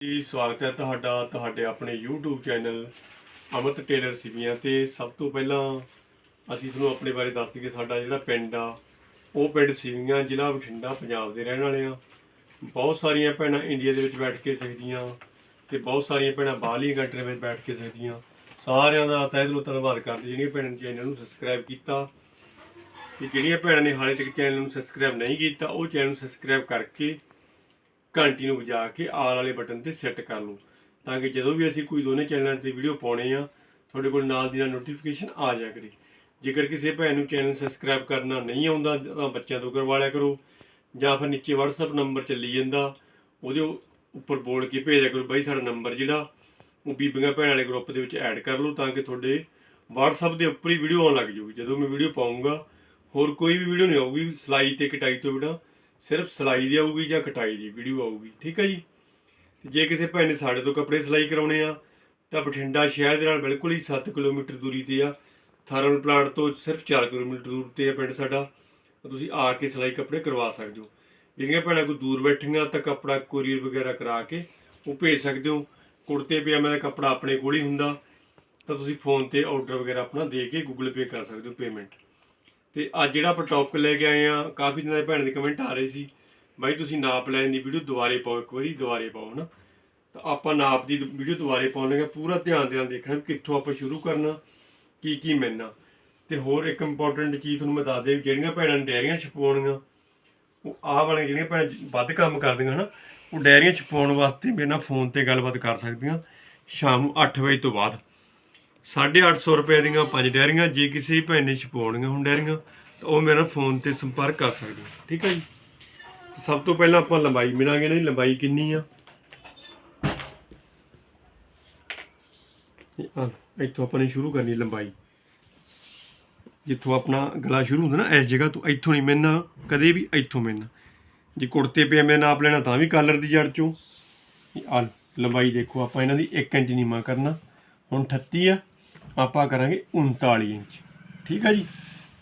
ਜੀ, ਸਵਾਗਤ ਹੈ ਤੁਹਾਡਾ, ਤੁਹਾਡੇ ਆਪਣੇ YouTube channel Amrat tailor Sivian ਤੇ। ਸਭ ਤੋਂ ਪਹਿਲਾਂ ਅਸੀਂ ਤੁਹਾਨੂੰ ਆਪਣੇ ਬਾਰੇ ਦੱਸ ਦਈਏ, ਸਾਡਾ ਜਿਹੜਾ ਪਿੰਡ ਆ, ਉਹ ਪਿੰਡ ਸਿਵੀਆਂ, ਜ਼ਿਲ੍ਹਾ ਬਠਿੰਡਾ, ਪੰਜਾਬ ਦੇ ਰਹਿਣ ਵਾਲੇ ਆ। ਬਹੁਤ ਸਾਰੀਆਂ ਭੈਣਾਂ ਇੰਡੀਆ ਦੇ ਵਿੱਚ ਬੈਠ ਕੇ ਸਿੱਖਦੀਆਂ ਤੇ ਬਹੁਤ ਸਾਰੀਆਂ ਭੈਣਾਂ ਬਾਹਰਲੀਆਂ ਕੰਟਰੀਆਂ ਵਿੱਚ ਬੈਠ ਕੇ ਸਿੱਖਦੀਆਂ। ਸਾਰਿਆਂ ਦਾ ਤਹਿ ਦਿਲੋਂ ਧੰਨਵਾਦ ਕਰਦੇ ਜਿਹੜੀਆਂ ਭੈਣਾਂ ਨੇ ਚੈਨਲ ਨੂੰ ਸਬਸਕ੍ਰਾਈਬ ਕੀਤਾ। ਤੇ ਜਿਹੜੀਆਂ ਭੈਣਾਂ ਨੇ ਹਾਲੇ ਤੱਕ ਚੈਨਲ ਨੂੰ ਸਬਸਕ੍ਰਾਈਬ ਨਹੀਂ ਕੀਤਾ, ਉਹ ਚੈਨਲ ਨੂੰ ਸਬਸਕ੍ਰਾਈਬ ਕਰਕੇ ਘੰਟੀ ਨੂੰ ਵਜਾ ਕੇ ਆਲ ਵਾਲੇ ਬਟਨ ਤੇ ਸੈੱਟ ਕਰ ਲਓ। ਤਾਂ ਕਿ ਜਦੋਂ ਵੀ ਅਸੀਂ ਕੋਈ ਦੋਨੇ ਚੈਨਲਾਂ ਤੇ ਵੀਡੀਓ ਪਾਉਣੇ ਆ, ਤੁਹਾਡੇ ਕੋਲ ਨਾਲ ਦੀ ਨਾਲ ਨੋਟੀਫਿਕੇਸ਼ਨ ਆ ਜਾ ਕਰੇ। ਜੇਕਰ ਕਿਸੇ ਭੈਣ ਨੂੰ ਚੈਨਲ ਸਬਸਕ੍ਰਾਈਬ ਕਰਨਾ ਨਹੀਂ ਆਉਂਦਾ, ਤਾਂ ਬੱਚਿਆਂ ਤੋਂ ਕਰਵਾ ਲਿਆ ਕਰੋ। ਜਾਂ ਫਿਰ ਨੀਚੇ WhatsApp ਨੰਬਰ ਚੱਲੀ ਜਾਂਦਾ, ਉਹਦੇ ਉੱਪਰ ਬੋਲ ਕੇ ਭੇਜਿਆ ਕਰੋ, ਬਾਈ, ਸਾਡਾ ਨੰਬਰ ਜਿਹੜਾ, ਉਹ ਬੀਬੀਆਂ ਭੈਣਾਂ ਵਾਲੇ ਗਰੁੱਪ ਦੇ ਵਿੱਚ ਐਡ ਕਰ ਲਓ, ਤਾਂ ਕਿ ਤੁਹਾਡੇ WhatsApp ਦੇ ਉੱਪਰ ਹੀ ਵੀਡੀਓ ਆਉਣ ਲੱਗ ਜਾਊਗੀ ਜਦੋਂ ਮੈਂ ਵੀਡੀਓ ਪਾਉਂਗਾ ਹੋਰ ਕੋਈ ਵੀ ਵੀਡੀਓ ਨਹੀਂ ਆਊਗੀ, ਸਿਲਾਈ ਤੇ ਕਟਾਈ ਤੋਂ ਬਿਨਾਂ। ਸਿਰਫ ਸਿਲਾਈ ਦੀ ਆਊਗੀ ਜਾਂ ਕਟਾਈ ਦੀ ਵੀਡੀਓ ਆਊਗੀ, ਠੀਕ ਹੈ ਜੀ? ਤੇ ਜੇ ਕਿਸੇ ਭੈਣ ਨੇ ਸਾਡੇ ਤੋਂ ਕੱਪੜੇ ਸਿਲਾਈ ਕਰਾਉਣੇ ਆ, ਤਾਂ ਬਠਿੰਡਾ ਸ਼ਹਿਰ ਦੇ ਨਾਲ ਬਿਲਕੁਲ ਹੀ 7 ਕਿਲੋਮੀਟਰ ਦੂਰੀ ਤੇ ਆ। ਥਰਮਲ ਪਲਾਂਟ ਤੋਂ ਸਿਰਫ 4 ਕਿਲੋਮੀਟਰ ਦੂਰ ਤੇ ਆ ਪਿੰਡ ਸਾਡਾ। ਤੁਸੀਂ ਆ ਕੇ ਸਿਲਾਈ ਕੱਪੜੇ ਕਰਵਾ ਸਕਦੇ ਹੋ। ਜਿਹੜੀਆਂ ਭੈਣਾਂ ਕੋਈ ਦੂਰ ਬੈਠੀਆਂ, ਤਾਂ ਕੱਪੜਾ ਕੋਰੀਅਰ ਵਗੈਰਾ ਕਰਾ ਕੇ ਉਹ ਭੇਜ ਸਕਦੇ ਹੋ। ਕੁੜਤੇ, ਪਜਾਮੇ ਦਾ ਕੱਪੜਾ ਆਪਣੇ ਕੋਲ ਹੀ ਹੁੰਦਾ। ਤਾਂ ਤੁਸੀਂ ਫੋਨ ਤੇ ਆਰਡਰ ਵਗੈਰਾ ਆਪਣਾ ਦੇ ਕੇ ਗੂਗਲ ਪੇ ਕਰ ਸਕਦੇ ਹੋ ਪੇਮੈਂਟ ਤੇ ਅੱਜ ਜਿਹੜਾ ਆਪਾਂ ਟੌਪਿਕ ਲੈ ਕੇ ਆਏ ਆ ਕਾਫੀ ਦਿਨਾਂ ਦੇ ਭੈਣ ਦੇ ਕਮੈਂਟ ਆ ਰਹੇ ਸੀ। ਬਾਈ, ਤੁਸੀਂ ਨਾਪ ਲੈਣ ਦੀ ਵੀਡੀਓ ਦੁਬਾਰੇ ਪਾਓ, ਇੱਕ ਵਾਰੀ ਦੁਬਾਰੇ ਪਾਓ, ਹਨਾ? ਤਾਂ ਆਪਾਂ ਨਾਪ ਦੀ ਵੀਡੀਓ ਦੁਬਾਰੇ ਪਾਉਣਗੇ ਪੂਰਾ ਧਿਆਨ ਦੇ ਨਾਲ ਦੇਖਣਾ ਵੀ ਕਿੱਥੋਂ ਆਪਾਂ ਸ਼ੁਰੂ ਕਰਨਾ, ਕੀ ਕੀ ਮਿਲਣਾ। ਤੇ ਹੋਰ ਇੱਕ ਇੰਪੋਰਟੈਂਟ ਚੀਜ਼ ਤੁਹਾਨੂੰ ਮੈਂ ਦੱਸ ਦਿਆਂ ਵੀ ਜਿਹੜੀਆਂ ਭੈਣਾਂ ਨੇ ਡੈਰੀਆਂ ਛਪਾਉਣੀਆਂ ਉਹ ਆਹ ਵਾਲੀਆਂ ਜਿਹੜੀਆਂ ਭੈਣਾਂ ਵੱਧ ਕੰਮ ਕਰਦੀਆਂ, ਹਨਾ? ਉਹ ਡੈਰੀਆਂ ਛਪਾਉਣ ਵਾਸਤੇ ਮੇਰੇ ਨਾਲ ਫੋਨ ਤੇ ਗੱਲਬਾਤ ਕਰ ਸਕਦੀਆਂ, ਸ਼ਾਮ ਨੂੰ 8 ਵਜੇ ਤੋਂ ਬਾਅਦ। 850 ਰੁਪਏ ਦੀਆਂ ਪੰਜ ਡੈਰੀਆਂ, ਜੇ ਕਿਸੇ ਭੈਣ ਨੇ ਛਪਾਉਣੀਆਂ ਹੁਣ ਡੈਰੀਆਂ, ਤਾਂ ਉਹ ਮੇਰਾ ਫੋਨ ਤੇ ਸੰਪਰਕ ਕਰ ਸਕਦੇ ਠੀਕ ਹੈ ਜੀ? ਸਭ ਤੋਂ ਪਹਿਲਾਂ ਆਪਾਂ ਲੰਬਾਈ ਮਿਲਾਂਗੇ ਇਹਨਾਂ ਲੰਬਾਈ ਕਿੰਨੀ ਆ? ਇੱਥੋਂ ਆਪਾਂ ਨੇ ਸ਼ੁਰੂ ਕਰਨੀ ਲੰਬਾਈ। ਜਿੱਥੋਂ ਆਪਣਾ ਗਲਾ ਸ਼ੁਰੂ ਹੁੰਦਾ ਨਾ, ਇਸ ਜਗ੍ਹਾ ਤੋਂ ਇੱਥੋਂ ਨਹੀਂ ਮਿਲਣਾ, ਕਦੇ ਵੀ ਇੱਥੋਂ ਮਿਲਣਾ। ਜੇ ਕੁੜਤੇ ਪਜਾਮੇ ਨਾਪ ਲੈਣਾ, ਤਾਂ ਵੀ ਕਾਲਰ ਦੀ ਜੜ ਚੋਂ। ਆ ਲੰਬਾਈ ਦੇਖੋ, ਆਪਾਂ ਇਹਨਾਂ ਦੀ 1 ਇੰਚ ਨੀਵਾਂ ਕਰਨਾ। ਹੁਣ 38 ਆ। ਆਪਾਂ ਕਰਾਂਗੇ 39 ਇੰਚ। ਠੀਕ ਆ ਜੀ?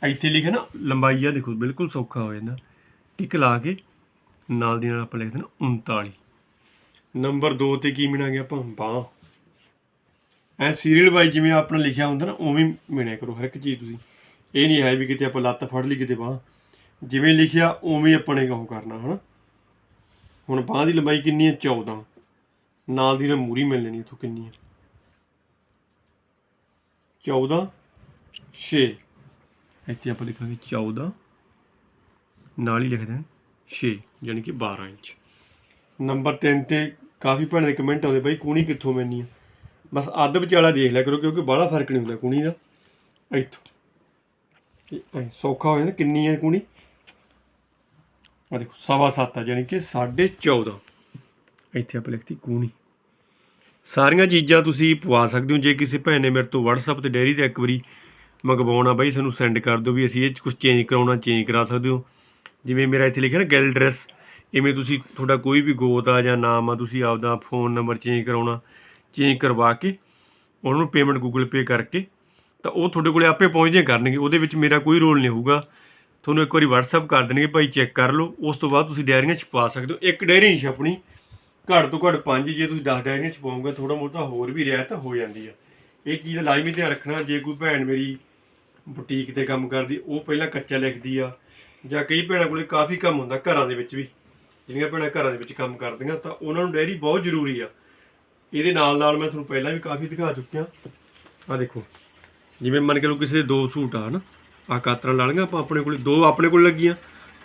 ਇੱਥੇ ਲਿਖਿਆ ਨਾ, ਲੰਬਾਈ ਆ ਦੇਖੋ, ਬਿਲਕੁਲ ਸੌਖਾ ਹੋ ਜਾਂਦਾ। ਟਿਕ ਲਾ ਕੇ ਨਾਲ ਦੀ ਨਾਲ ਆਪਾਂ ਲਿਖ ਦੇਣਾ 39 ਨੰਬਰ 2 ਤੇ ਕੀ ਮਿਣਾਂਗੇ ਆਪਾਂ? ਬਾਹ। ਐ ਸੀਰੀਅਲ ਵਾਈਜ਼ ਜਿਵੇਂ ਆਪਣਾ ਲਿਖਿਆ ਹੁੰਦਾ ਨਾ, ਉਵੇਂ ਮਿਣਿਆ ਕਰੋ, ਹਰ ਇੱਕ ਚੀਜ਼ ਤੁਸੀਂ। ਇਹ ਨਹੀਂ ਹੈ ਵੀ ਕਿਤੇ ਆਪਾਂ ਲੱਤ ਫੜ ਲਈ ਕਿਤੇ ਬਾਹ। ਜਿਵੇਂ ਲਿਖਿਆ, ਉਵੇਂ ਹੀ ਆਪਾਂ ਨੇ ਉਹ ਕਰਨਾ, ਹਨਾ? ਹੁਣ ਬਾਹ ਦੀ ਲੰਬਾਈ ਕਿੰਨੀ ਹੈ? 14 ਨਾਲ ਦੀ ਨਾਲ ਮੂਰੀ ਮਿਲ ਲੈਣੀ ਇਥੋਂ ਕਿੰਨੀ ਹੈ? 14 6 ਇੱਥੇ ਆਪਾਂ ਲਿਖਾਂਗੇ 14 ਨਾਲ ਹੀ ਲਿਖ ਦੇਣਾ 6 ਯਾਨੀ ਕਿ 12 ਇੰਚ। ਨੰਬਰ 3 ਤੇ ਕਾਫੀ ਭੈਣਾਂ ਦੇ ਕਮੈਂਟ ਆਉਂਦੇ ਬਾਈ ਕੂਣੀ ਕਿੱਥੋਂ ਮੈਨੀ ਆ? ਬਸ ਅੱਧ ਵਿਚਾਲਾ ਦੇਖ ਲਿਆ ਕਰੋ ਕਿਉਂਕਿ ਬਾਹਲਾ ਫ਼ਰਕ ਨਹੀਂ ਹੁੰਦਾ ਕੂਣੀ ਦਾ। ਇੱਥੋਂ। ਸੌਖਾ ਹੋ ਜਾਂਦਾ ਕਿੰਨੀ ਹੈ ਕੂਣੀ ਆ ਦੇਖੋ ਸਵਾ ਸੱਤ ਆ ਯਾਨੀ ਕਿ 14.5 ਇੱਥੇ ਆਪਾਂ ਲਿਖਤੀ ਕੂਣੀ ਸਾਰੀਆਂ ਚੀਜ਼ਾਂ ਤੁਸੀਂ ਪਵਾ ਸਕਦੇ ਹੋ। ਜੇ ਕਿਸੇ ਭੈਣ ਨੇ ਮੇਰੇ ਤੋਂ WhatsApp ਤੇ ਡੈਰੀ ਤੇ ਇੱਕ ਵਾਰੀ ਮੰਗਵਾਉਣਾ ਬਾਈ, ਸਾਨੂੰ ਸੈਂਡ ਕਰ ਦਿਓ ਵੀ ਅਸੀਂ ਇਹ 'ਚ ਕੁਝ ਚੇਂਜ ਕਰਾਉਣਾ ਚੇਂਜ ਕਰਾ ਸਕਦੇ ਹੋ। ਜਿਵੇਂ ਮੇਰਾ ਇੱਥੇ ਲਿਖਿਆ ਨਾ ਗੈਲ ਡਰੈਸ ਇਵੇਂ ਤੁਸੀਂ ਤੁਹਾਡਾ ਕੋਈ ਵੀ ਗੋਤ ਆ ਜਾਂ ਨਾਮ ਆ, ਤੁਸੀਂ ਆਪਦਾ ਫੋਨ ਨੰਬਰ ਚੇਂਜ ਕਰਾਉਣਾ ਚੇਂਜ ਕਰਵਾ ਕੇ ਉਹਨਾਂ ਨੂੰ ਪੇਮੈਂਟ ਗੂਗਲ ਪੇ ਕਰਕੇ ਤਾਂ ਉਹ ਤੁਹਾਡੇ ਕੋਲੇ ਆਪੇ ਪਹੁੰਚਦੇ ਕਰਨਗੇ। ਉਹਦੇ ਵਿੱਚ ਮੇਰਾ ਕੋਈ ਰੋਲ ਨਹੀਂ ਹੋਊਗਾ। ਤੁਹਾਨੂੰ ਇੱਕ ਵਾਰੀ WhatsApp ਕਰ ਦੇਣਗੇ, ਭਾਈ ਚੈੱਕ ਕਰ ਲਓ। ਉਸ ਤੋਂ ਬਾਅਦ ਤੁਸੀਂ ਡਾਇਰੀਆਂ ਛਪਾ ਸਕਦੇ ਹੋ। ਇੱਕ ਡਾਇਰੀ ਨਹੀਂ ਛਪਣੀ। ਘੱਟ ਤੋਂ ਘੱਟ ਪੰਜ, ਜੇ ਤੁਸੀਂ 10 ਡਾਇਰੀਆਂ ਚ ਛਪਾਓਗੇ ਥੋੜਾ ਮੋਟਾ ਹੋਰ ਵੀ ਰਿਆਇਤ ਹੋ ਜਾਂਦੀ ਆ। ਇਹ ਚੀਜ਼ ਦਾ ਲਾਜ਼ਮੀ ਧਿਆਨ ਰੱਖਣਾ, ਜੇ ਕੋਈ ਭੈਣ ਮੇਰੀ ਬੁਟੀਕ ਤੇ ਕੰਮ ਕਰਦੀ, ਉਹ ਪਹਿਲਾਂ ਕੱਚਾ ਲਿਖਦੀ ਆ, ਜਾਂ ਕਈ ਭੈਣਾਂ ਕੋਲੇ ਕਾਫੀ ਕੰਮ ਹੁੰਦਾ ਘਰਾਂ ਦੇ ਵਿੱਚ ਵੀ। ਜਿਹੜੀਆਂ ਭੈਣਾਂ ਘਰਾਂ ਦੇ ਵਿੱਚ ਕੰਮ ਕਰਦੀਆਂ, ਤਾਂ ਉਹਨਾਂ ਨੂੰ ਡਾਇਰੀ ਬਹੁਤ ਜ਼ਰੂਰੀ ਆ। ਇਹਦੇ ਨਾਲ ਨਾਲ ਮੈਂ ਤੁਹਾਨੂੰ ਪਹਿਲਾਂ ਵੀ ਕਾਫੀ ਦਿਖਾ ਚੁੱਕਿਆ। ਆ ਦੇਖੋ, ਜਿਵੇਂ ਮੰਨ ਕੇ ਲਓ ਕਿਸੇ ਦੇ ਦੋ ਸੂਟ ਆ ਨਾ ਆ ਕਾਤਰਾਂ ਲਾ ਲਈਆਂ, ਆਪਾਂ ਆਪਣੇ ਕੋਲੇ ਦੋ ਆਪਣੇ ਕੋਲ ਲੱਗੀਆਂ,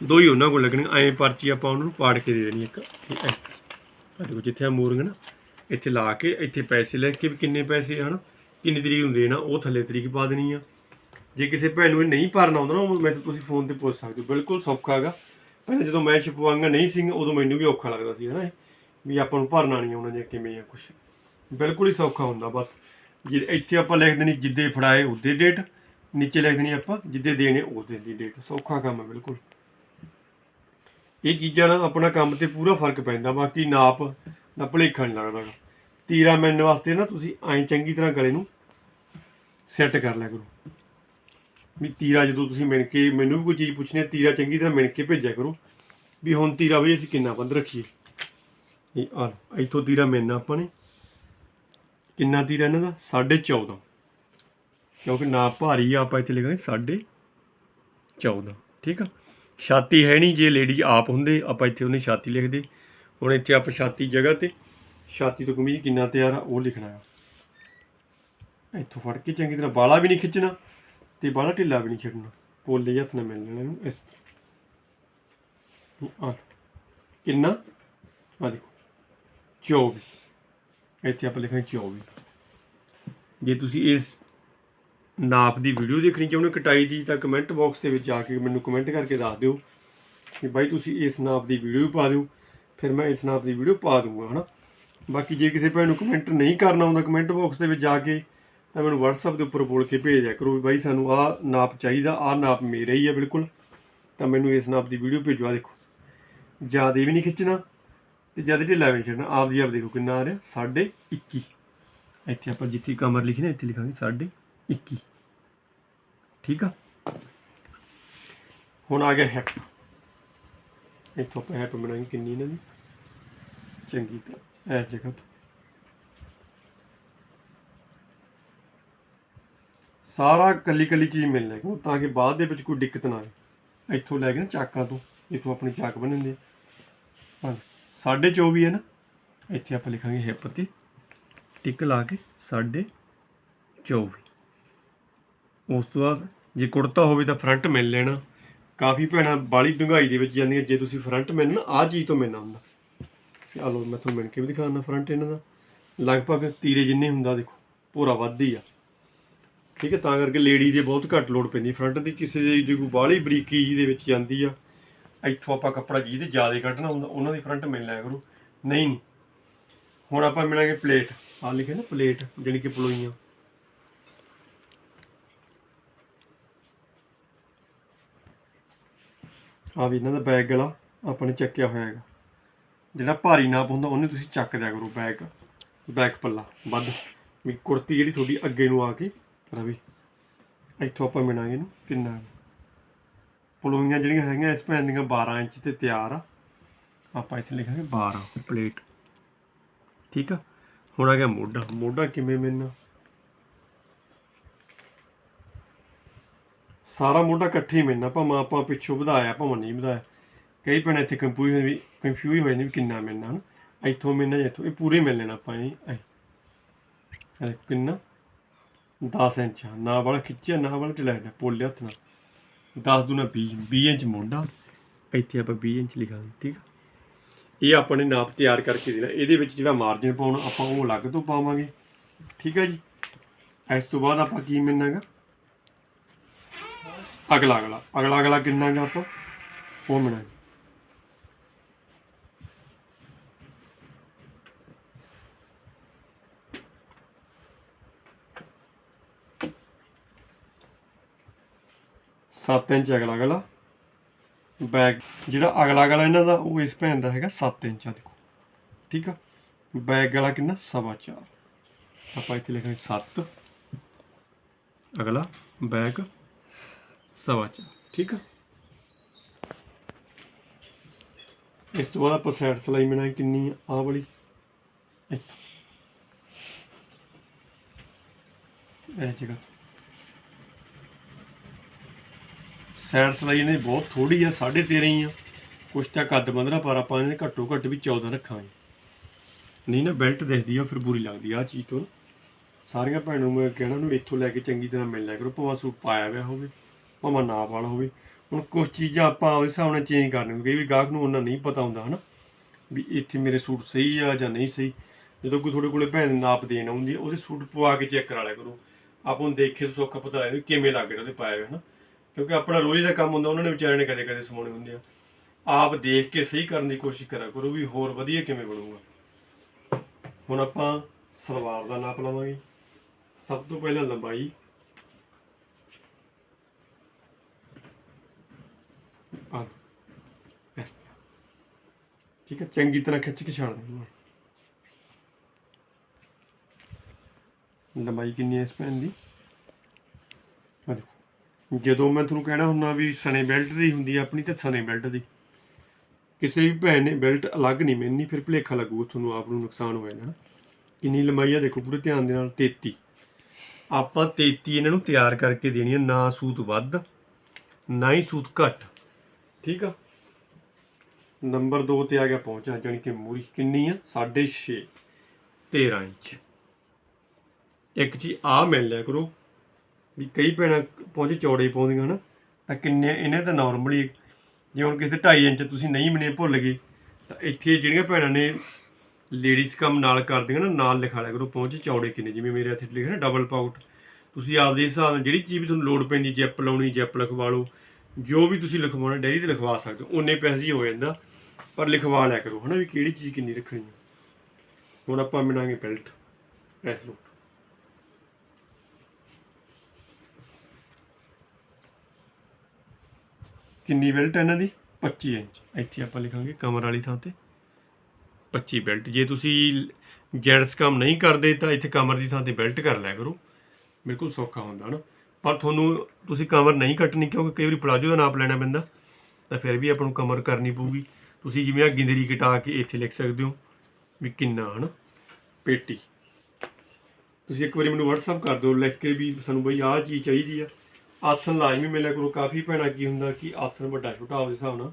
ਦੋ ਹੀ ਉਹਨਾਂ ਕੋਲ ਲੱਗਣੀਆਂ ਐਂ ਪਰਚੀ ਆਪਾਂ ਉਹਨਾਂ ਨੂੰ ਪਾੜ ਕੇ ਦੇ ਦੇਣੀ ਇੱਕ ਇਸ ਦੇਖੋ ਜਿੱਥੇ ਆ ਮੋਰਗ ਨਾ ਇੱਥੇ ਲਾ ਕੇ ਇੱਥੇ ਪੈਸੇ ਲੈ ਕੇ ਵੀ ਕਿੰਨੇ ਪੈਸੇ ਹਨ ਕਿੰਨੀ ਤਰੀਕ ਨੂੰ ਦੇਣਾ ਉਹ ਥੱਲੇ ਤਰੀਕ ਪਾ ਦੇਣੀ ਆ। ਜੇ ਕਿਸੇ ਭੈਣ ਨੂੰ ਇਹ ਨਹੀਂ ਭਰਨਾ ਆਉਂਦਾ ਨਾ ਉਹ ਮੈਂ ਤੁਸੀਂ ਫੋਨ ਤੇ ਪੁੱਛ ਸਕਦੇ ਹੋ ਬਿਲਕੁਲ ਸੌਖਾ ਹੈਗਾ। ਪਹਿਲਾਂ ਜਦੋਂ ਮੈਂ ਛਪਵਾਂਗਾ ਨਹੀਂ ਸੀ ਉਦੋਂ ਮੈਨੂੰ ਵੀ ਔਖਾ ਲੱਗਦਾ ਸੀ ਹਨਾ ਇਹ, ਵੀ ਆਪਾਂ ਨੂੰ ਭਰਨਾ ਨਹੀਂ ਆਉਣਾ ਜਾਂ ਕਿਵੇਂ ਆ ਕੁਝ ਬਿਲਕੁਲ ਹੀ ਸੌਖਾ ਹੁੰਦਾ ਬਸ। ਜੇ ਇੱਥੇ ਆਪਾਂ ਲਿਖ ਦੇਣੀ ਜਿੱਦੇ ਫੜਾਏ ਉਹਦੇ ਡੇਟ ਨੀਚੇ ਲਿਖ ਦੇਣੀ ਆਪਾਂ ਜਿੱਦੇ ਦੇਣੇ ਉਹਦੇ ਦੀ ਡੇਟ ਸੌਖਾ ਕੰਮ ਹੈ ਬਿਲਕੁਲ। ਇਹ ਚੀਜ਼ਾਂ ਨਾਲ ਆਪਣਾ ਕੰਮ ਤੇ ਪੂਰਾ ਫ਼ਰਕ ਪੈਂਦਾ, ਬਾਕੀ ਨਾਪ ਦਾ ਭੁਲੇਖਾ ਨਹੀਂ ਲੱਗਦਾ ਗਾ। ਤੀਰਾ ਮਿਲਣ ਵਾਸਤੇ ਨਾ ਤੁਸੀਂ ਐਂ ਚੰਗੀ ਤਰ੍ਹਾਂ ਗਲੇ ਨੂੰ ਸੈੱਟ ਕਰ ਲਿਆ ਕਰੋ। ਵੀ ਤੀਰਾ ਜਦੋਂ ਤੁਸੀਂ ਮਿਣ ਕੇ, ਮੈਨੂੰ ਵੀ ਕੋਈ ਚੀਜ਼ ਪੁੱਛਣੀ ਹੈ, ਤੀਰਾ ਚੰਗੀ ਤਰ੍ਹਾਂ ਮਿਣ ਕੇ ਭੇਜਿਆ ਕਰੋ। ਵੀ ਹੁਣ ਤੀਰਾ ਵੀ ਅਸੀਂ ਕਿੰਨਾ ਬੰਦ ਰੱਖੀਏ? ਇਹ ਆ ਇੱਥੋਂ ਤੀਰਾ ਮਿਲਣਾ ਆਪਾਂ ਨੇ। ਕਿੰਨਾ ਤੀਰਾ ਇਹਨਾਂ ਦਾ? 14.5 ਕਿਉਂਕਿ ਨਾਪ ਭਾਰੀ ਆ, ਆਪਾਂ ਇੱਥੇ ਲਿਖਾਂਗੇ 14.5 ਠੀਕ ਆ? ਛਾਤੀ ਹੈ ਨਹੀਂ, ਜੇ ਲੇਡੀ ਆਪ ਹੁੰਦੇ, ਆਪਾਂ ਇੱਥੇ ਉਹਨੇ ਛਾਤੀ ਲਿਖਦੇ। ਹੁਣ ਇੱਥੇ ਆਪਾਂ ਛਾਤੀ ਜਗ੍ਹਾ ਤੇ, ਛਾਤੀ ਤੋਂ ਕਮੀਜ਼ ਕਿੰਨਾ ਤਿਆਰ ਆ, ਉਹ ਲਿਖਣਾ ਆ। ਇੱਥੋਂ ਫੜ ਕੇ ਚੰਗੀ ਤਰ੍ਹਾਂ ਬਾਲਾ ਵੀ ਨਹੀਂ ਖਿੱਚਣਾ ਤੇ ਬਾਲਾ ਢਿੱਲਾ ਵੀ ਨਹੀਂ ਛੱਡਣਾ। ਪੋਲੇ ਹੱਥ ਨਾਲ ਮਿਲ ਲੈਣਾ ਇਹਨੂੰ ਇਸ ਤਰ੍ਹਾਂ। ਆ ਕਿੰਨਾ? ਆ ਦੇਖੋ। 24 ਇੱਥੇ ਆਪਾਂ ਲਿਖਾਂਗੇ 24 ਜੇ ਤੁਸੀਂ ਇਸ ਨਾਪ ਦੀ ਵੀਡੀਓ ਦੇਖਣੀ ਚਾਹੁੰਦੇ ਹੋ ਕਟਾਈ ਦੀ ਤਾਂ ਕਮੈਂਟ ਬਾਕਸ ਦੇ ਵਿੱਚ ਜਾ ਕੇ ਮੈਨੂੰ ਕਮੈਂਟ ਕਰਕੇ ਦੱਸ ਦਿਓ ਕਿ ਬਾਈ ਤੁਸੀਂ ਇਸ ਨਾਪ ਦੀ ਵੀਡੀਓ ਪਾ ਦਿਓ। ਫਿਰ ਮੈਂ ਇਸ ਨਾਪ ਦੀ ਵੀਡੀਓ ਪਾ ਦੂੰਗਾ, ਹਨਾ? ਬਾਕੀ ਜੇ ਕਿਸੇ ਭੈਣ ਨੂੰ ਕਮੈਂਟ ਨਹੀਂ ਕਰਨਾ ਆਉਂਦਾ ਕਮੈਂਟ ਬਾਕਸ ਦੇ ਵਿੱਚ ਜਾ ਕੇ, ਤਾਂ ਮੈਨੂੰ WhatsApp ਦੇ ਉੱਪਰ ਬੋਲ ਕੇ ਭੇਜ ਦਿਆ ਕਰੋ ਵੀ ਬਾਈ ਸਾਨੂੰ ਆਹ ਨਾਪ ਚਾਹੀਦਾ, ਆਹ ਨਾਪ ਮੇਰਾ ਹੀ ਹੈ ਬਿਲਕੁਲ। ਤਾਂ ਮੈਨੂੰ ਇਸ ਨਾਪ ਦੀ ਵੀਡੀਓ ਭੇਜੋ ਆ ਦੇਖੋ। ਜ਼ਿਆਦਾ ਵੀ ਨਹੀਂ ਖਿੱਚਣਾ, ਤੇ ਜ਼ਿਆਦਾ ਢਿੱਲਾ ਵੀ ਨਹੀਂ ਛੱਡਣਾ, ਆਪ ਦੀ ਆਪ ਦੇਖੋ ਕਿੰਨਾ ਆ ਰਿਹਾ, ਸਾਢੇ 21 ਇੱਥੇ ਆਪਾਂ ਜਿੱਥੇ ਕਮਰ ਲਿਖੀ ਨਾ, ਇੱਥੇ ਲਿਖਾਂਗੇ ਸਾਢੇ 21 ਠੀਕ ਆ? ਹੁਣ ਆ ਗਿਆ ਹੈਪ। ਇੱਥੋਂ ਆਪਾਂ ਹੈਪ ਬਣਾਈ, ਕਿੰਨੀ ਇਹਨਾਂ ਦੀ? ਚੰਗੀ ਤਰ੍ਹਾਂ ਇਸ ਜਗ੍ਹਾ ਤੋਂ। ਸਾਰਾ ਕੱਲੀ ਕੱਲੀ ਚੀਜ਼ ਮਿਲਣਾ ਕਿਉਂ ਤਾਂ ਕਿ ਬਾਅਦ ਦੇ ਵਿੱਚ ਕੋਈ ਦਿੱਕਤ ਨਾ ਆਏ। ਇੱਥੋਂ ਲੈ ਕੇ ਨਾ ਚਾਕਾਂ ਤੋਂ, ਇੱਥੋਂ ਆਪਣੀ ਚਾਕ ਬਣਨਦੇ ਹਾਂ, ਸਾਢੇ 24 ਹੈ ਨਾ? ਇੱਥੇ ਆਪਾਂ ਲਿਖਾਂਗੇ ਹਿੱਪ ਤੇ। ਟਿਕ ਲਾ ਕੇ ਸਾਢੇ 24 ਉਸ ਤੋਂ ਬਾਅਦ ਜੇ ਕੁੜਤਾ ਹੋਵੇ ਤਾਂ ਫਰੰਟ ਮਿਲ ਲੈਣਾ। ਕਾਫੀ ਭੈਣਾਂ ਬਾਲੀ ਡੂੰਘਾਈ ਦੇ ਵਿੱਚ ਜਾਂਦੀਆਂ, ਜੇ ਤੁਸੀਂ ਫਰੰਟ ਮਿਲਣਾ, ਆਹ ਚੀਜ਼ ਤੋਂ ਮਿਲਣਾ ਹੁੰਦਾ। ਆ ਲੋ ਮੈਂ ਤੁਹਾਨੂੰ ਮਿਣ ਕੇ ਵੀ ਦਿਖਾਉਣਾ ਫਰੰਟ ਇਹਨਾਂ ਦਾ। ਲਗਭਗ ਤੀਰੇ ਜਿੰਨੇ ਹੁੰਦਾ, ਦੇਖੋ ਪੂਰਾ ਵੱਧਦੀ ਆ। ਠੀਕ ਹੈ, ਤਾਂ ਕਰਕੇ ਲੇਡੀ ਦੇ ਬਹੁਤ ਘੱਟ ਲੋਡ ਪੈਂਦੀ ਫਰੰਟ ਦੀ ਕਿਸੇ ਦੇ ਜੇ ਕੋਈ ਬਾਹਲੀ ਬਰੀਕੀ ਜੀ ਦੇ ਵਿੱਚ ਜਾਂਦੀ ਆ, ਇੱਥੋਂ ਆਪਾਂ ਕੱਪੜਾ ਜਿਹਦੇ ਜ਼ਿਆਦਾ ਕੱਢਣਾ ਹੁੰਦਾ, ਉਹਨਾਂ ਦੀ ਫਰੰਟ ਮਿਲ ਲਿਆ ਕਰੋ। ਨਹੀਂ ਨਹੀਂ। ਹੁਣ ਆਪਾਂ ਮਿਲਾਂਗੇ ਪਲੇਟ ਆ ਲਿਖਿਆ ਨਾ ਪਲੇਟ ਜਾਣੀ ਕਿ ਪਲੋਈਆਂ। ਆ ਵੀ ਇਹਨਾਂ ਦਾ ਬੈਗ ਗਲਾ ਆਪਾਂ ਨੇ ਚੱਕਿਆ ਹੋਇਆ ਹੈਗਾ। ਜਿਹੜਾ ਭਾਰੀ ਨਾਪ ਹੁੰਦਾ ਉਹਨੇ ਤੁਸੀਂ ਚੱਕ ਦਿਆ ਕਰੋ ਬੈਗ ਬੈਕ ਪੱਲਾ, ਵੱਧ। ਵੀ ਕੁੜਤੀ ਜਿਹੜੀ ਤੁਹਾਡੀ ਅੱਗੇ ਨੂੰ ਆ ਕੇ, ਰਵੇ, ਇੱਥੋਂ ਆਪਾਂ ਮਿਣਾਂਗੇ ਇਹਨੂੰ ਕਿੰਨਾ ਪਲੋਈਆਂ ਜਿਹੜੀਆਂ ਹੈਗੀਆਂ, ਇਸ ਭੈਣ ਦੀਆਂ 12 ਇੰਚ ਤੇ ਤਿਆਰ ਆ। ਆਪਾਂ ਇੱਥੇ ਲਿਖਾਂਗੇ 12 ਪਲੇਟ ਠੀਕ ਆ? ਹੁਣ ਆ ਗਿਆ ਮੋਢਾ। ਮੋਢਾ ਕਿਵੇਂ ਮਿਲਣਾ? ਸਾਰਾ ਮੋਢਾ ਇਕੱਠੇ ਮਿਲਣਾ ਭਾਵੇਂ ਆਪਾਂ ਪਿੱਛੋਂ ਵਧਾਇਆ ਭਾਵੇਂ ਨਹੀਂ ਵਧਾਇਆ। ਕਈ ਭੈਣਾਂ ਇੱਥੇ ਕੰਫਿਊਜ਼ ਵੀ ਕੰਫਿਊਜ਼ ਹੋ ਜਾਂਦੇ ਵੀ ਕਿੰਨਾ ਮਿਲਣਾ ਹਨ? ਇੱਥੋਂ ਮਿਲਣਾ ਜਾਂ ਇੱਥੋਂ ਇਹ ਪੂਰੇ ਮਿਲ ਲੈਣਾ ਆਪਾਂ ਇਹ ਇਹ। ਕਿੰਨਾ? 10 ਇੰਚ ਆ, ਨਾ ਵਾਲਾ ਖਿੱਚਿਆ ਨਾ ਵਾਲਾ ਚਲਾਇਆ ਪੋਲੇ ਹੱਥ ਨਾਲ। 10 ਦੂਣਾ 20 20 ਇੰਚ ਮੋਢਾ ਇੱਥੇ ਆਪਾਂ 20 ਇੰਚ ਲਿਖਾਂਗੇ ਠੀਕ ਆ? ਇਹ ਆਪਾਂ ਨੇ ਨਾਪ ਤਿਆਰ ਕਰਕੇ ਦੇਣਾ ਇਹਦੇ ਵਿੱਚ ਜਿਹੜਾ ਮਾਰਜਨ ਪਾਉਣਾ ਆਪਾਂ ਉਹ ਅਲੱਗ ਤੋਂ ਪਾਵਾਂਗੇ। ਠੀਕ ਆ ਜੀ? ਇਸ ਤੋਂ ਬਾਅਦ ਆਪਾਂ ਕੀ ਮਿਲਣਾਗਾ? ਅਗਲਾ ਅਗਲਾ ਅਗਲਾ ਅਗਲਾ ਕਿੰਨਾ ਗਾ ਆਪਾਂ? ਉਹ ਮਿਲਾਂਗੇ ਸੱਤ ਇੰਚ ਅਗਲਾ ਅਗਲਾ। ਬੈਗ ਜਿਹੜਾ ਅਗਲਾ ਗਲਾ ਇਹਨਾਂ ਦਾ, ਉਹ ਇਸ ਭੈਣ ਦਾ ਹੈਗਾ 7 ਇੰਚ ਆ, ਦੇਖੋ। ਠੀਕ ਆ? ਬੈਗ ਗਲਾ ਕਿੰਨਾ? ਸਵਾ ਚਾਰ। ਆਪਾਂ ਇੱਥੇ ਲਿਖਾਂਗੇ 7 ਅਗਲਾ ਬੈਗ ਸਵਾ ਚਾਰ, ਠੀਕ ਆ? ਇਸ ਤੋਂ ਬਾਅਦ ਆਪਾਂ ਸਾਈਡ ਸਲਾਈ ਬਣਾਈ ਕਿੰਨੀ ਆ, ਆਹ ਵਾਲੀ। ਇਹ ਜਗ੍ਹਾ। ਸਾਈਡ ਸਲਾਈ ਇਹਨੇ ਬਹੁਤ ਥੋੜੀ ਆ 13.5 ਹੀ ਆ। ਕੁਛ ਤਾਂ ਕੱਦ ਬੰਦਰਾ ਪਰ ਆਪਾਂ ਇਹਨੇ ਘੱਟੋ ਘੱਟ ਵੀ 14 ਰੱਖਾਂਗੇ। ਨਹੀਂ ਨਾ ਬੈਲਟ ਦਿਖਦੀ ਆ, ਫਿਰ ਬੁਰੀ ਲੱਗਦੀ ਆ, ਆਹ ਚੀਜ਼ ਤੋਂ। ਸਾਰੀਆਂ ਭੈਣਾਂ ਨੂੰ ਮੈਂ ਕਹਿਣਾ ਨੂੰ ਇੱਥੋਂ ਲੈ ਕੇ ਚੰਗੀ ਤਰ੍ਹਾਂ ਮਿਲ ਲਿਆ ਕਰੋ, ਭਾਵੇਂ ਸੂਟ ਪਾਇਆ ਹੋਇਆ ਹੋਵੇ। ਭਾਵੇਂ ਨਾਪ ਵਾਲਾ ਹੋਵੇ। ਹੁਣ ਕੁਝ ਚੀਜ਼ਾਂ ਆਪਾਂ ਆਪਦੇ ਹਿਸਾਬ ਨਾਲ ਚੇਂਜ ਕਰਨੀਆਂ ਕਈ ਵੀ ਗਾਹਕ ਨੂੰ ਉਹਨਾਂ ਨਹੀਂ ਪਤਾ ਹੁੰਦਾ, ਹਨਾ? ਵੀ ਇੱਥੇ ਮੇਰੇ ਸੂਟ ਸਹੀ ਆ ਜਾਂ ਨਹੀਂ ਸਹੀ। ਜਦੋਂ ਕੋਈ ਤੁਹਾਡੇ ਕੋਲੇ ਭੈਣ ਨਾਪ ਦੇਣ ਆਉਂਦੀ ਆ, ਉਹਦੇ ਸੂਟ ਪਵਾ ਕੇ ਚੈੱਕ ਕਰਾ ਲਿਆ ਕਰੋ। ਆਪਾਂ ਨੂੰ ਦੇਖੇ ਤਾਂ ਸੌਖਾ ਪਤਾ ਲੱਗਦਾ ਵੀ ਕਿਵੇਂ ਲੱਗ ਰਿਹਾ ਉਹਦੇ ਪਾਏ ਹੋਏ, ਹਨਾ? ਕਿਉਂਕਿ ਆਪਣਾ ਰੋਜ਼ ਦਾ ਕੰਮ ਹੁੰਦਾ, ਉਹਨਾਂ ਨੇ ਵਿਚਾਰਿਆਂ ਨੇ ਕਦੇ ਕਦੇ ਸਮਾਉਣੇ ਹੁੰਦੇ ਆ। ਆਪ ਦੇਖ ਕੇ ਸਹੀ ਕਰਨ ਦੀ ਕੋਸ਼ਿਸ਼ ਕਰਿਆ ਕਰੋ ਵੀ ਹੋਰ ਵਧੀਆ ਕਿਵੇਂ ਬਣੂਗਾ। ਹੁਣ ਆਪਾਂ ਸਲਵਾਰ ਦਾ ਨਾਪ ਲਵਾਂਗੇ। ਸਭ ਤੋਂ ਪਹਿਲਾਂ ਲੰਬਾਈ ਆ ਇਸ ਤਰ੍ਹਾਂ। ਠੀਕ ਹੈ, ਚੰਗੀ ਤਰ੍ਹਾਂ ਖਿੱਚ ਕੇ ਛੱਡ ਦੇਣਾ ਲੰਬਾਈ ਕਿੰਨੀ ਹੈ ਇਸ ਪੈਨ ਦੀ? ਜਦੋਂ ਮੈਂ ਤੁਹਾਨੂੰ ਕਹਿਣਾ ਹੁੰਦਾ ਵੀ ਸਣੇ ਬੈਲਟ ਦੀ ਹੁੰਦੀ ਆ, ਆਪਣੀ ਤੇ ਸਨੇ ਬੈਲਟ ਦੀ। ਕਿਸੇ ਵੀ ਭੈਣ ਨੇ ਬੈਲਟ ਅਲੱਗ ਨਹੀਂ ਮੈਨੀ ਫਿਰ ਭੁਲੇਖਾ ਲੱਗੂਗਾ ਤੁਹਾਨੂੰ ਆਪ ਨੂੰ ਨੁਕਸਾਨ ਹੋ ਜਾਣਾ। ਕਿੰਨੀ ਲੰਬਾਈ ਆ ਦੇਖੋ, ਪੂਰੇ ਧਿਆਨ ਦੇ ਨਾਲ 33 ਆਪਾਂ 33 ਇਹਨਾਂ ਨੂੰ ਤਿਆਰ ਕਰਕੇ ਦੇਣੀ ਹੈ ਨਾ ਸੂਤ ਵੱਧ, ਨਾ ਹੀ ਸੂਤ ਘੱਟ। ਠੀਕ ਆ? ਨੰਬਰ 2 ਤੇ ਆ ਗਿਆ ਪਹੁੰਚਾ ਜਾਣੀ ਕਿ ਮੂਰੀ ਕਿੰਨੀ ਆ? 6.5 13 ਇੰਚ। ਇੱਕ ਚੀਜ਼ ਆ ਮਿਲ ਲਿਆ ਕਰੋ। ਵੀ ਕਈ ਭੈਣਾਂ ਪਹੁੰਚ ਚੌੜੇ ਪਾਉਂਦੀਆਂ ਹਨਾ। ਤਾਂ ਕਿੰਨੇ ਇਹਨੇ ਤਾਂ ਨਾਰਮਲੀ ਜੇ ਹੁਣ ਕਿਸੇ ਦੇ 2.5 ਇੰਚ ਤੁਸੀਂ ਨਹੀਂ ਬਣੇ ਭੁੱਲ ਗਏ, ਤਾਂ ਇੱਥੇ ਜਿਹੜੀਆਂ ਭੈਣਾਂ ਨੇ ਲੇਡੀਜ਼ ਕੰਮ ਨਾਲ ਕਰਦੀਆਂ ਨਾ, ਨਾਲ ਲਿਖਾ ਲਿਆ ਕਰੋ। ਪਹੁੰਚ ਚੌੜੇ ਕਿੰਨੇ? ਜਿਵੇਂ ਮੇਰੇ ਇੱਥੇ ਲਿਖਿਆ ਨਾ ਡਬਲ ਪਾਊਟ ਤੁਸੀਂ ਆਪਦੇ ਹਿਸਾਬ ਨਾਲ ਜਿਹੜੀ ਚੀਜ਼ ਵੀ ਤੁਹਾਨੂੰ ਲੋੜ ਪੈਂਦੀ ਜੈਪ ਲਾਉਣੀ ਜੈਪ ਲਿਖਵਾ ਲਓ ਜੋ ਵੀ ਤੁਸੀਂ ਲਿਖਵਾਉਣਾ, ਡੈਰੀ ਤੇ ਲਿਖਵਾ ਸਕਦੇ ਹੋ। ਉਨੇ ਪੈਸੇ ਹੀ ਹੋ ਜਾਂਦਾ। ਪਰ ਲਿਖਵਾ ਲਿਆ ਕਰੋ, ਹਨਾ ਵੀ ਕਿਹੜੀ ਚੀਜ਼ ਕਿੰਨੀ ਰੱਖਣੀ ਹੈ ਹੁਣ ਆਪਾਂ ਮਿਣਾਂਗੇ ਬੈਲਟ, ਐਸ ਲੋ ਕਿੰਨੀ ਬੈਲਟ ਹੈ ਇਹਨਾਂ ਦੀ? 25 ਇੰਚ। ਇੱਥੇ ਆਪਾਂ ਲਿਖਾਂਗੇ ਕਮਰ ਵਾਲੀ ਥਾਂ ਤੇ। 25 ਬੈਲਟ। ਜੇ ਤੁਸੀਂ ਜੈਂਟਸ ਕੰਮ ਨਹੀਂ ਕਰਦੇ ਤਾਂ ਇੱਥੇ ਕਮਰ ਦੀ ਥਾਂ ਤੇ ਬੈਲਟ ਕਰ ਲਿਆ ਕਰੋ। ਬਿਲਕੁਲ ਸੌਖਾ ਹੁੰਦਾ ਨਾ ਪਰ ਤੁਹਾਨੂੰ ਤੁਸੀਂ ਕਮਰ ਨਹੀਂ ਕੱਟਣੀ ਕਿਉਂਕਿ ਕਈ ਵਾਰੀ ਪਲਾਜੋ ਦਾ ਨਾਪ ਲੈਣਾ ਪੈਂਦਾ, ਤਾਂ ਫਿਰ ਵੀ ਆਪਾਂ ਨੂੰ ਕਮਰ ਕਰਨੀ ਪਊਗੀ। ਤੁਸੀਂ ਜਿਵੇਂ ਆ ਗਿੰਦਰੀ ਕਟਾ ਕੇ ਇੱਥੇ ਲਿਖ ਸਕਦੇ ਹੋ ਵੀ ਕਿੰਨਾ, ਹਨਾ? ਪੇਟੀ। ਤੁਸੀਂ ਇੱਕ ਵਾਰੀ ਮੈਨੂੰ WhatsApp ਕਰ ਦਿਓ, ਲਿਖ ਕੇ ਵੀ ਸਾਨੂੰ ਬਈ ਆਹ ਚੀਜ਼ ਚਾਹੀਦੀ ਆ। ਆਸਨ ਲਾਜ਼ਮੀ ਮਿਲਿਆ ਕਰੋ ਕਾਫੀ ਭੈਣਾਂ ਕੀ ਹੁੰਦਾ ਕਿ ਆਸਨ ਵੱਡਾ ਛੋਟਾ ਆਪਦੇ ਹਿਸਾਬ ਨਾਲ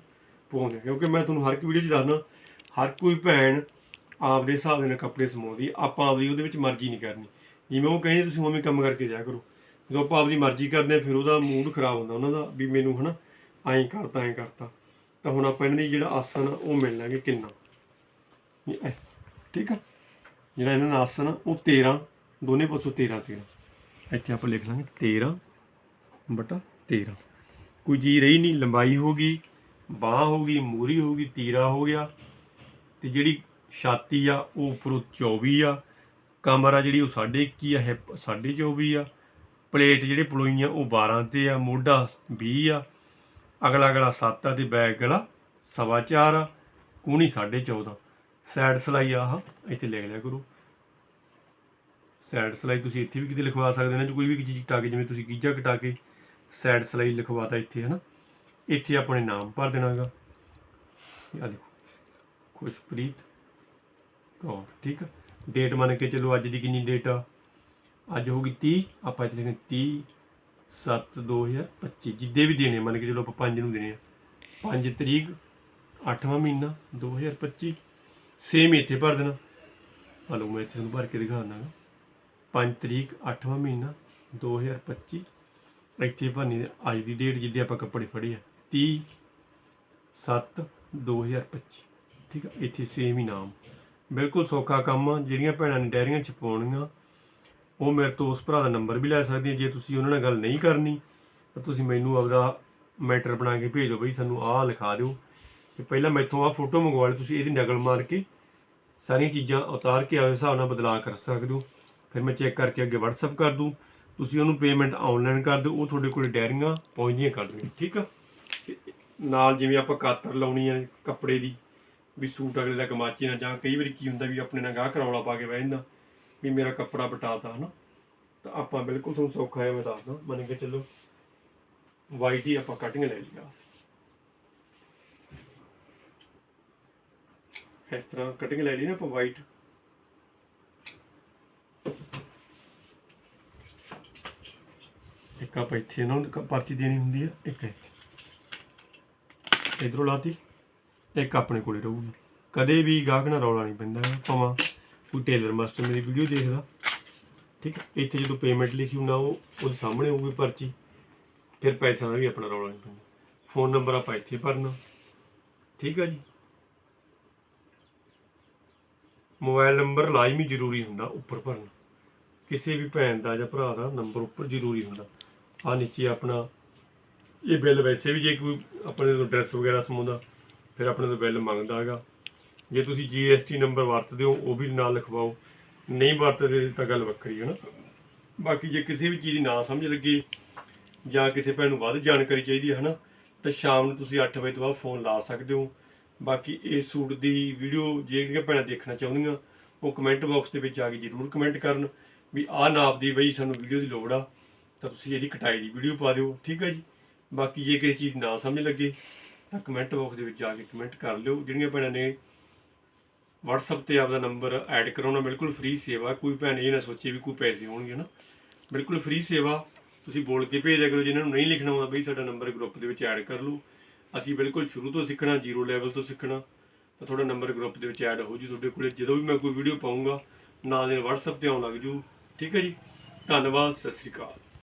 ਪਾਉਂਦੇ ਆ। ਕਿਉਂਕਿ ਮੈਂ ਤੁਹਾਨੂੰ ਹਰ ਇੱਕ ਵੀਡੀਓ 'ਚ ਦੱਸਣਾ ਹਰ ਕੋਈ ਭੈਣ ਆਪਦੇ ਹਿਸਾਬ ਦੇ ਨਾਲ ਕੱਪੜੇ ਸਮਾਉਂਦੀ ਆਪਾਂ ਆਪਦੀ ਉਹਦੇ ਵਿੱਚ ਮਰਜ਼ੀ ਨਹੀਂ ਕਰਨੀ। ਜਿਵੇਂ ਉਹ ਕਹਿੰਦੇ ਤੁਸੀਂ ਉਵੇਂ ਕੰਮ ਕਰਕੇ ਜਾਇਆ ਕਰੋ। ਜਦੋਂ ਆਪਾਂ ਆਪਦੀ ਮਰਜ਼ੀ ਕਰਦੇ ਆ, ਫਿਰ ਉਹਦਾ ਮੂਡ ਖਰਾਬ ਹੁੰਦਾ ਉਹਨਾਂ ਦਾ ਵੀ ਮੈਨੂੰ, ਹਨਾ, ਐਂ ਕਰਤਾ ਐਂ ਕਰਤਾ। ਤਾਂ ਹੁਣ ਆਪਾਂ ਇਹਨਾਂ ਦੀ ਜਿਹੜਾ ਆਸਨ ਆ, ਉਹ ਮਿਲ ਲਾਂਗੇ ਕਿੰਨਾ? ਠੀਕ ਆ? ਜਿਹੜਾ ਇਹਨਾਂ ਦਾ ਆਸਨ ਆ, ਉਹ 13 ਦੋਨੇ ਪਾਸੋਂ 13 13 ਇੱਥੇ ਆਪਾਂ ਲਿਖ ਲਾਂਗੇ 13 ਬਟਾ 13 ਕੋਈ ਜੀ ਰਹੀ ਨਹੀਂ, ਲੰਬਾਈ ਹੋ ਗਈ, ਬਾਹ ਹੋ ਗਈ, ਮੂਰੀ ਹੋ ਗਈ, ਤੀਰਾ ਹੋ ਗਿਆ। ਤੇ ਜਿਹੜੀ ਛਾਤੀ ਆ, ਉਹ ਉੱਪਰੋਂ 24 ਆ। ਕਮਰ ਆ ਜਿਹੜੀ ਉਹ 21.5 ਆ ਹਿੱਪ 24 ਆ। ਪਲੇਟ ਜਿਹੜੇ ਪਲੋਈਆਂ, ਉਹ 12 ਤੇ ਆ, ਮੋਢਾ 20 ਆ। ਅਗਲਾ ਗਲਾ 7 ਆ ਤੇ ਬੈਕ ਗਲਾ ਸਵਾ ਚਾਰ ਆ, ਕੂਣੀ 14.5 ਸਾਈਡ ਸਲਾਈ ਆਹ, ਇੱਥੇ ਲਿਖ ਲਿਆ ਕਰੋ। ਸਾਈਡ ਸਲਾਈ ਤੁਸੀਂ ਇੱਥੇ ਵੀ ਕਿਤੇ ਲਿਖਵਾ ਸਕਦੇ ਨੇ ਨਾ ਕੋਈ ਵੀ ਚੀਜ਼ ਕਟਾ ਕੇ, ਜਿਵੇਂ ਤੁਸੀਂ ਗੀਜਾ ਕਟਾ ਕੇ ਸਾਈਡ ਸਲਾਈ ਲਿਖਵਾਤਾ ਇੱਥੇ, ਹਨਾ? ਇੱਥੇ ਆਪਣੇ ਨਾਮ ਭਰ ਦੇਣਾਗਾ। ਆ ਦੇਖੋ, ਖੁਸ਼ਪ੍ਰੀਤ ਕੌਰ, ਠੀਕ ਆ? ਡੇਟ ਮੰਨ ਕੇ ਚਲੋ ਅੱਜ ਦੀ ਕਿੰਨੀ ਡੇਟ ਆ? ਅੱਜ ਹੋਗੀ 30 ਆਪਾਂ ਇੱਥੇ ਲਿਖਾਂਗੇ 30 7 2025 ਜਿੱਦੇ ਵੀ ਦੇਣੇ ਮੰਨ ਕੇ ਚਲੋ ਆਪਾਂ 5 ਨੂੰ ਦੇਣੇ ਆ। 5 ਤਰੀਕ 8ਵਾਂ ਮਹੀਨਾ 2025 ਸੇਮ ਇੱਥੇ ਭਰ ਦੇਣਾ। ਆ ਮੈਂ ਇੱਥੇ ਤੁਹਾਨੂੰ ਭਰ ਕੇ ਦਿਖਾ ਦਿਖਾਉਣਾ 5 ਤਰੀਕ 8ਵਾਂ ਮਹੀਨਾ 2025 ਇੱਥੇ ਭਰਨੀ ਅੱਜ ਦੀ ਡੇਟ ਜਿੱਦੇ ਆਪਾਂ ਕੱਪੜੇ ਫੜੇ ਆ 30 7 2025 ਠੀਕ ਆ, ਇੱਥੇ ਸੇਮ ਹੀ ਨਾਮ। ਬਿਲਕੁਲ ਸੌਖਾ ਕੰਮ ਆ, ਜਿਹੜੀਆਂ ਭੈਣਾਂ ਨੇ ਡੈਰੀਆਂ ਚ ਪਾਉਣੀਆਂ ਉਹ ਮੇਰੇ ਤੋਂ ਉਸ ਭਰਾ ਦਾ ਨੰਬਰ ਵੀ ਲੈ ਸਕਦੀਆਂ ਜੇ ਤੁਸੀਂ ਉਹਨਾਂ ਨਾਲ ਗੱਲ ਨਹੀਂ ਕਰਨੀ, ਤਾਂ ਤੁਸੀਂ ਮੈਨੂੰ ਆਪਦਾ ਮੈਟਰ ਬਣਾ ਕੇ ਭੇਜ ਦਿਓ ਬਈ, ਸਾਨੂੰ ਆਹ ਲਿਖਾ ਦਿਓ। ਕਿ ਪਹਿਲਾਂ ਮੈਥੋਂ ਆਹ ਫੋਟੋ ਮੰਗਵਾ ਲਓ, ਤੁਸੀਂ ਇਹਦੀ ਨਕਲ ਮਾਰ ਕੇ ਸਾਰੀਆਂ ਚੀਜ਼ਾਂ ਉਤਾਰ ਕੇ ਆਪਦੇ ਹਿਸਾਬ ਨਾਲ ਬਦਲਾਅ ਕਰ ਸਕਦੇ ਹੋ। ਫਿਰ ਮੈਂ ਚੈੱਕ ਕਰਕੇ ਅੱਗੇ WhatsApp ਕਰ ਦੂੰ। ਤੁਸੀਂ ਉਹਨੂੰ ਪੇਮੈਂਟ ਆਨਲਾਈਨ ਕਰ ਦਿਓ। ਉਹ ਤੁਹਾਡੇ ਕੋਲ ਡੈਰੀਆਂ ਪਹੁੰਚਦੀਆਂ ਕਰ ਦੇਣਗੇ ਠੀਕ ਆ? ਤੇ ਨਾਲ ਜਿਵੇਂ ਆਪਾਂ ਕਾਤਰ ਲਾਉਣੀ ਆ ਕੱਪੜੇ ਦੀ, ਵੀ ਸੂਟ ਅਗਲੇ ਦਾ ਕਮਾਚੀ ਨਾ ਜਾਂ ਕਈ ਵਾਰੀ ਕੀ ਹੁੰਦਾ ਵੀ ਆਪਣੇ ਨਾਲ ਗਾਹ ਰੌਲਾ ਪਾ ਕੇ ਬਹਿ ਜਾਂਦਾ। ਵੀ ਮੇਰਾ ਕੱਪੜਾ ਬਟਾਤਾ ਹਨਾ ਤਾਂ ਆਪਾਂ ਬਿਲਕੁਲ ਤੁਹਾਨੂੰ ਸੌਖਾ ਹੈ ਮੈਂ ਦੱਸਦਾ ਮੰਨ ਕੇ ਚੱਲੋ ਵਾਈਟ ਹੀ ਆਪਾਂ ਕਟਿੰਗ ਲੈ ਲਿਆ ਇਸ ਤਰ੍ਹਾਂ ਕਟਿੰਗ ਲੈ ਲਈ ਨਾ ਆਪਾਂ ਵਾਈਟ ਇੱਕ ਆਪਾਂ ਇੱਥੇ ਇਹਨਾਂ ਨੂੰ ਪਰਚੀ ਦੇਣੀ ਹੁੰਦੀ ਹੈ ਇੱਕ ਇੱਥੇ। ਇਧਰੋਂ ਲਾਤੀ ਇੱਕ ਆਪਣੇ ਕੋਲੇ ਰਹੂਗੀ। ਕਦੇ ਵੀ ਗਾਹਕ ਨਾਲ ਰੌਲਾ ਨਹੀਂ ਪੈਂਦਾ ਹੈ, ਭਾਵੇਂ। ਕੋਈ ਟੇਲਰ ਮਾਸਟਰ ਮੇਰੀ ਵੀਡੀਓ ਦੇਖਦਾ। ਠੀਕ ਹੈ? ਇੱਥੇ ਜਦੋਂ ਪੇਮੈਂਟ ਲਿਖੀ ਹੁੰਦਾ, ਉਹ, ਉਹਦੇ ਸਾਹਮਣੇ ਹੋਊਗੀ ਪਰਚੀ। ਫਿਰ ਪੈਸਾ ਦਾ ਵੀ ਆਪਣਾ ਰੌਲਾ ਨਹੀਂ ਪੈਂਦਾ। ਫੋਨ ਨੰਬਰ ਆਪਾਂ ਇੱਥੇ ਭਰਨਾ। ਠੀਕ ਹੈ ਜੀ? ਮੋਬਾਈਲ ਨੰਬਰ ਲਾਜ਼ਮੀ ਜ਼ਰੂਰੀ ਹੁੰਦਾ, ਉੱਪਰ ਭਰਨਾ। ਕਿਸੇ ਵੀ ਭੈਣ ਦਾ ਜਾਂ ਭਰਾ ਦਾ ਨੰਬਰ ਉੱਪਰ ਜ਼ਰੂਰੀ ਹੁੰਦਾ। ਆ ਨੀਚੇ ਆਪਣਾ, ਇਹ ਬਿੱਲ ਵੈਸੇ ਵੀ ਜੇ ਕੋਈ ਆਪਣੇ ਤੋਂ ਐਡਰੈਸ ਵਗੈਰਾ ਸਮਾਉਂਦਾ, ਫਿਰ ਆਪਣੇ ਤੋਂ ਬਿੱਲ ਮੰਗਦਾ ਹੈਗਾ। ਜੇ ਤੁਸੀਂ GST ਨੰਬਰ ਵਰਤਦੇ ਹੋ, ਉਹ ਵੀ ਨਾਲ ਲਿਖਵਾਓ। ਨਹੀਂ ਵਰਤਦੇ ਤਾਂ ਗੱਲ ਵੱਖਰੀ ਹੈ ਨਾ। ਬਾਕੀ ਜੇ ਕਿਸੇ ਵੀ ਚੀਜ਼ ਦੀ ਨਾ ਸਮਝ ਲੱਗੇ, ਜਾਂ ਕਿਸੇ ਭੈਣ ਨੂੰ ਵੱਧ ਜਾਣਕਾਰੀ ਚਾਹੀਦੀ ਹੈ, ਹਨਾ, ਤਾਂ ਸ਼ਾਮ ਨੂੰ ਤੁਸੀਂ 8 ਵਜੇ ਤੋਂ ਬਾਅਦ ਫੋਨ ਲਾ ਸਕਦੇ ਹੋ। ਬਾਕੀ ਇਸ ਸੂਟ ਦੀ ਵੀਡੀਓ ਜਿਹੜੀਆਂ ਭੈਣਾਂ ਦੇਖਣਾ ਚਾਹੁੰਦੀਆਂ, ਉਹ ਕਮੈਂਟ ਬਾਕਸ ਦੇ ਵਿੱਚ ਆ ਕੇ ਜਰੂਰ ਕਮੈਂਟ ਕਰਨ ਵੀ ਆਹ ਨਾਪ ਦੀ ਬਈ ਸਾਨੂੰ ਵੀਡੀਓ ਦੀ ਲੋੜ ਆ, ਤਾਂ ਤੁਸੀਂ ਇਹਦੀ ਕਟਾਈ ਦੀ ਵੀਡੀਓ ਪਾ ਦਿਓ, ਠੀਕ ਹੈ ਜੀ? ਬਾਕੀ ਜੇ ਕਿਸੇ ਚੀਜ਼ ਨਾ ਸਮਝ ਲੱਗੇ, ਤਾਂ ਕਮੈਂਟ ਬਾਕਸ ਦੇ ਵਿੱਚ ਜਾ ਕੇ ਕਮੈਂਟ ਕਰ ਲਿਓ। ਜਿਹੜੀਆਂ ਭੈਣਾਂ ਨੇ WhatsApp ਤੇ ਆਪਦਾ ਨੰਬਰ ਐਡ ਕਰਾਉਣਾ ਬਿਲਕੁਲ ਫ੍ਰੀ ਸੇਵਾ, ਕੋਈ ਭੈਣ ਇਹ ਨਾ ਸੋਚੇ ਵੀ ਕੋਈ ਪੈਸੇ ਹੋਣਗੇ ਨਾ। ਬਿਲਕੁਲ ਫ੍ਰੀ ਸੇਵਾ, ਤੁਸੀਂ ਬੋਲ ਕੇ ਭੇਜਿਆ ਕਰੋ, ਜਿਨ੍ਹਾਂ ਨੂੰ ਨਹੀਂ ਲਿਖਣਾ ਆਉਂਦਾ ਬਈ ਸਾਡਾ ਨੰਬਰ ਗਰੁੱਪ ਦੇ ਵਿੱਚ ਐਡ ਕਰ ਲਓ। ਅਸੀਂ ਬਿਲਕੁਲ ਸ਼ੁਰੂ ਤੋਂ ਸਿੱਖਣਾ ਜ਼ੀਰੋ ਲੈਵਲ ਤੋਂ ਸਿੱਖਣਾ, ਤਾਂ ਤੁਹਾਡਾ ਨੰਬਰ ਗਰੁੱਪ ਦੇ ਵਿੱਚ ਐਡ ਹੋ ਜੂ ਤੁਹਾਡੇ ਕੋਲੇ। ਜਦੋਂ ਵੀ ਮੈਂ ਕੋਈ ਵੀਡੀਓ ਪਾਉਂਗਾ ਨਾਲ ਦੇ WhatsApp ਤੇ ਆਉਣ ਲੱਗ ਜੂ ਠੀਕ ਹੈ ਜੀ? ਧੰਨਵਾਦ, ਸਤਿ ਸ੍ਰੀ ਅਕਾਲ।